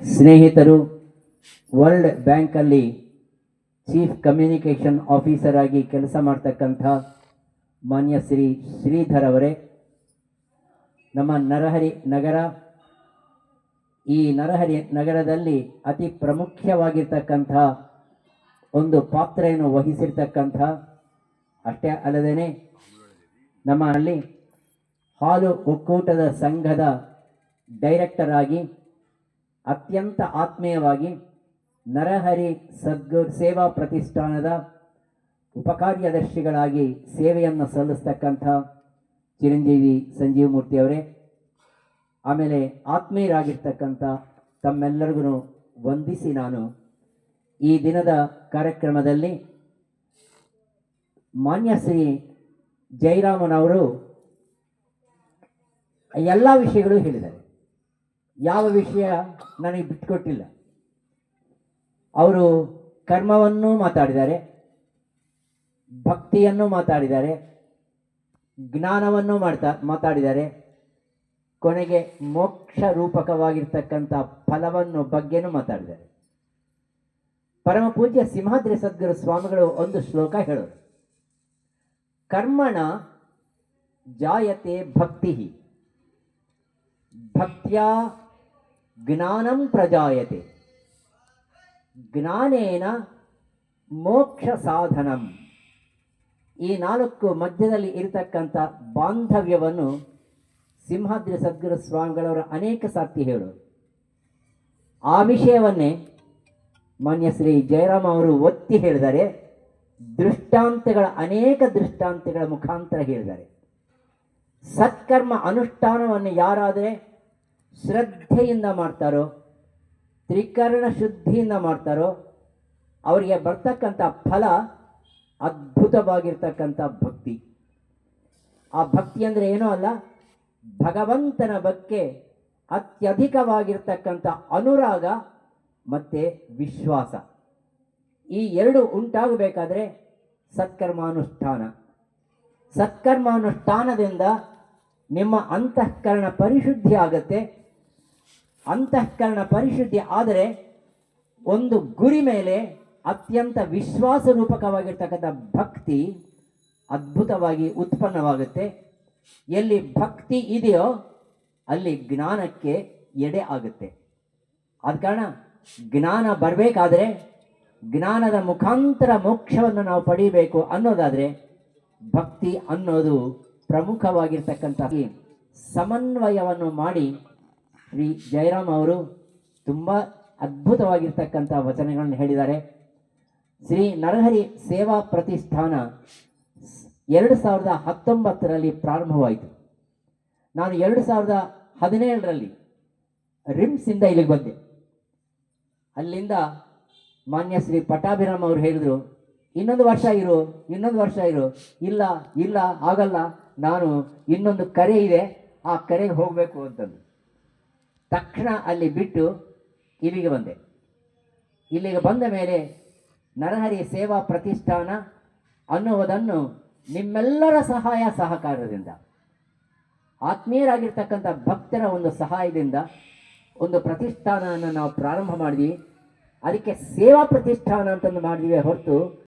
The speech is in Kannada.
ಸ್ನೇಹಿತರು, ವರ್ಲ್ಡ್ ಬ್ಯಾಂಕಲ್ಲಿ ಚೀಫ್ ಕಮ್ಯುನಿಕೇಷನ್ ಆಫೀಸರ್ ಆಗಿ ಕೆಲಸ ಮಾಡ್ತಕ್ಕಂಥ ಮಾನ್ಯ ಶ್ರೀ ಶ್ರೀಧರ್ ಅವರೇ, ನಮ್ಮ ನರಹರಿ ನಗರ, ಈ ನರಹರಿ ನಗರದಲ್ಲಿ ಅತಿ ಪ್ರಮುಖವಾಗಿರ್ತಕ್ಕಂಥ ಒಂದು ಪಾತ್ರೆಯನ್ನು ವಹಿಸಿರ್ತಕ್ಕಂಥ, ಅಷ್ಟೇ ಅಲ್ಲದೇನೆ ನಮ್ಮಲ್ಲಿ ಹಾಲು ಒಕ್ಕೂಟದ ಸಂಘದ ಡೈರೆಕ್ಟರ್ ಆಗಿ ಅತ್ಯಂತ ಆತ್ಮೀಯವಾಗಿ ನರಹರಿ ಸದ್ಗುರು ಸೇವಾ ಪ್ರತಿಷ್ಠಾನದ ಉಪಕಾರ್ಯದರ್ಶಿಗಳಾಗಿ ಸೇವೆಯನ್ನು ಸಲ್ಲಿಸ್ತಕ್ಕಂಥ ಚಿರಂಜೀವಿ ಸಂಜೀವ ಮೂರ್ತಿಯವರೇ ಆಮೇಲೆ ಆತ್ಮೀಯರಾಗಿರ್ತಕ್ಕಂಥ ತಮ್ಮೆಲ್ಲರಿಗೂ ವಂದಿಸಿ ನಾನು ಈ ದಿನದ ಕಾರ್ಯಕ್ರಮದಲ್ಲಿ ಮಾನ್ಯ ಶ್ರೀ ಜಯರಾಮನವರು ಎಲ್ಲ ವಿಷಯಗಳು ಹೇಳಿದ್ದಾರೆ. ಯಾವ ವಿಷಯ ನನಗೆ ಬಿಟ್ಕೊಟ್ಟಿಲ್ಲ. ಅವರು ಕರ್ಮವನ್ನು ಮಾತಾಡಿದ್ದಾರೆ, ಭಕ್ತಿಯನ್ನು ಮಾತಾಡಿದ್ದಾರೆ, ಜ್ಞಾನವನ್ನು ಮಾಡ್ತಾ, ಮಾತಾಡಿದ್ದಾರೆ. ಕೊನೆಗೆ ಮೋಕ್ಷ ರೂಪಕವಾಗಿರ್ತಕ್ಕಂಥ ಫಲವನ್ನು ಬಗ್ಗೆನೂ ಮಾತಾಡಿದ್ದಾರೆ. ಪರಮ ಪೂಜ್ಯ ಸಿಂಹಾದ್ರಿ ಸದ್ಗುರು ಸ್ವಾಮಿಗಳು ಒಂದು ಶ್ಲೋಕ ಹೇಳೋರು. ಕರ್ಮಣ ಜಾಯತೆ ಭಕ್ತಿ ಭಕ್ತ್ಯಾ ಜ್ಞಾನಂ ಪ್ರಜಾಯತೆ. ಜ್ಞಾನೇನ ಮೋಕ್ಷ ಸಾಧನಂ ಈ ನಾಲ್ಕು ಮಧ್ಯದಲ್ಲಿ ಇರತಕ್ಕಂಥ ಬಾಂಧವ್ಯವನ್ನು ಸಿಂಹಾದ್ರಿ ಸದ್ಗುರು ಸ್ವಾಮಿಗಳವರ ಅನೇಕ ಸಾರ್ತಿ ಹೇಳು ಆ ವಿಷಯವನ್ನೇ ಮಾನ್ಯ ಶ್ರೀ ಜಯರಾಮ್ ಅವರು ಒತ್ತಿ ಹೇಳಿದ್ದಾರೆ ದೃಷ್ಟಾಂತಗಳ, ಅನೇಕ ದೃಷ್ಟಾಂತಗಳ ಮುಖಾಂತರ ಹೇಳಿದ್ದಾರೆ ಸತ್ಕರ್ಮ ಅನುಷ್ಠಾನವನ್ನು ಯಾರಾದರೆ ಶ್ರದ್ಧೆಯಿಂದ ಮಾಡ್ತಾರೋ, ತ್ರಿಕರಣ ಶುದ್ಧಿಯಿಂದ ಮಾಡ್ತಾರೋ, ಅವರಿಗೆ ಬರ್ತಕ್ಕಂಥ ಫಲ ಅದ್ಭುತವಾಗಿರ್ತಕ್ಕಂಥ ಭಕ್ತಿ. ಆ ಭಕ್ತಿ ಅಂದರೆ ಏನೂ ಅಲ್ಲ, ಭಗವಂತನ ಬಗ್ಗೆ ಅತ್ಯಧಿಕವಾಗಿರ್ತಕ್ಕಂಥ ಅನುರಾಗ ಮತ್ತು ವಿಶ್ವಾಸ. ಈ ಎರಡು ಉಂಟಾಗಬೇಕಾದ್ರೆ ಸತ್ಕರ್ಮಾನುಷ್ಠಾನ. ಸತ್ಕರ್ಮಾನುಷ್ಠಾನದಿಂದ ನಿಮ್ಮ ಅಂತಃಕರಣ ಪರಿಶುದ್ಧಿ ಆಗುತ್ತೆ ಅಂತಃಕರಣ ಪರಿಶುದ್ಧಿ ಆದರೆ ಒಂದು ಗುರಿ ಮೇಲೆ ಅತ್ಯಂತ ವಿಶ್ವಾಸ ರೂಪಕವಾಗಿರ್ತಕ್ಕಂಥ ಭಕ್ತಿ ಅದ್ಭುತವಾಗಿ ಉತ್ಪನ್ನವಾಗುತ್ತೆ. ಎಲ್ಲಿ ಭಕ್ತಿ ಇದೆಯೋ ಅಲ್ಲಿ ಜ್ಞಾನಕ್ಕೆ ಎಡೆ ಆಗುತ್ತೆ. ಆದ ಕಾರಣ ಜ್ಞಾನ ಬರಬೇಕಾದ್ರೆ ಜ್ಞಾನದ ಮುಖಾಂತರ ಮೋಕ್ಷವನ್ನು ನಾವು ಪಡೀಬೇಕು ಅನ್ನೋದಾದರೆ ಭಕ್ತಿ ಅನ್ನೋದು ಪ್ರಮುಖವಾಗಿರ್ತಕ್ಕಂಥ ಸಮನ್ವಯವನ್ನು ಮಾಡಿ ಶ್ರೀ ಜಯರಾಮ್ ಅವರು ತುಂಬ ಅದ್ಭುತವಾಗಿರ್ತಕ್ಕಂಥ ವಚನಗಳನ್ನು ಹೇಳಿದ್ದಾರೆ. ಶ್ರೀ ನರಹರಿ ಸೇವಾ ಪ್ರತಿಷ್ಠಾನ ಎರಡು ಸಾವಿರದ ಹತ್ತೊಂಬತ್ತರಲ್ಲಿ ಪ್ರಾರಂಭವಾಯಿತು. ನಾನು ಎರಡು ಸಾವಿರದ ಹದಿನೇಳರಲ್ಲಿ ರಿಮ್ಸಿಂದ ಇಲ್ಲಿಗೆ ಬಂದೆ. ಅಲ್ಲಿಂದ ಮಾನ್ಯ ಶ್ರೀ ಪಟ್ಟಾಭಿರಾಮ್ ಅವರು ಹೇಳಿದರು, ಇನ್ನೊಂದು ವರ್ಷ ಇರು, ಇನ್ನೊಂದು ವರ್ಷ ಇರು, ಇಲ್ಲ ಇಲ್ಲ, ಆಗಲ್ಲ, ನಾನು ಇನ್ನೊಂದು ಕರೆ ಇದೆ, ಆ ಕರೆಗೆ ಹೋಗಬೇಕು ಅಂತಂದು ತಕ್ಷಣ ಅಲ್ಲಿ ಬಿಟ್ಟು ಇಲ್ಲಿಗೆ ಬಂದೆ. ಇಲ್ಲಿಗೆ ಬಂದ ಮೇಲೆ ನರಹರಿ ಸೇವಾ ಪ್ರತಿಷ್ಠಾನ ಅನ್ನುವುದನ್ನು ನಿಮ್ಮೆಲ್ಲರ ಸಹಾಯ ಸಹಕಾರದಿಂದ, ಆತ್ಮೀಯರಾಗಿರ್ತಕ್ಕಂಥ ಭಕ್ತರ ಒಂದು ಸಹಾಯದಿಂದ ಒಂದು ಪ್ರತಿಷ್ಠಾನವನ್ನು ನಾವು ಪ್ರಾರಂಭ ಮಾಡಿದ್ವಿ. ಅದಕ್ಕೆ ಸೇವಾ ಪ್ರತಿಷ್ಠಾನ ಅಂತಂದು ಮಾಡಿದ್ವಿ ಹೊರತು